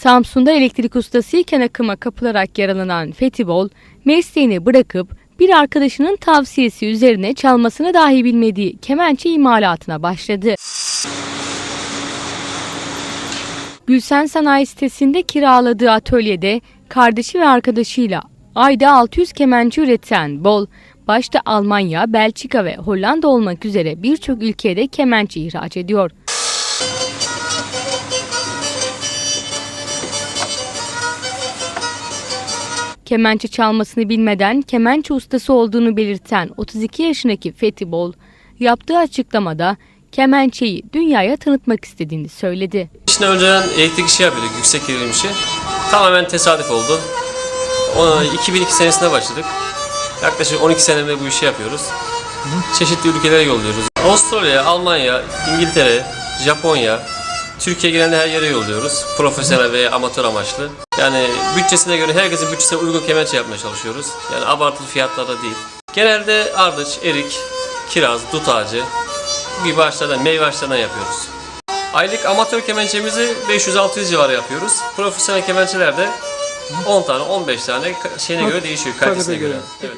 Samsun'da elektrik ustasıyken akıma kapılarak yaralanan Fethi Bol, mesleğini bırakıp bir arkadaşının tavsiyesi üzerine çalmasını dahi bilmediği kemençe imalatına başladı. Gülsen Sanayi sitesinde kiraladığı atölyede kardeşi ve arkadaşıyla ayda 600 kemençe üreten Bol, başta Almanya, Belçika ve Hollanda olmak üzere birçok ülkeye de kemençe ihraç ediyor. Kemençe çalmasını bilmeden kemençe ustası olduğunu belirten 32 yaşındaki Fethi Bol, yaptığı açıklamada kemençeyi dünyaya tanıtmak istediğini söyledi. İşine önceden elektrik işi yapıyorduk, yüksek gerilim işi. Tamamen tesadüf oldu. O, 2002 senesinde başladık. Yaklaşık 12 senedir bu işi yapıyoruz. Çeşitli ülkelere yolluyoruz. Avustralya, Almanya, İngiltere, Japonya, Türkiye genelinde her yere yolluyoruz. Profesyonel ve amatör amaçlı. Yani bütçesine göre herkesin bütçesine uygun kemençe yapmaya çalışıyoruz. Yani abartılı fiyatlarda değil. Genelde ardıç, erik, kiraz, dut ağacı gibi ağaçlardan, meyve ağaçlarından yapıyoruz. Aylık amatör kemençemizi 500-600 civarı yapıyoruz. Profesyonel kemençeler de 10 tane, 15 tane şeyine göre değişiyor, kalitesine göre. Evet,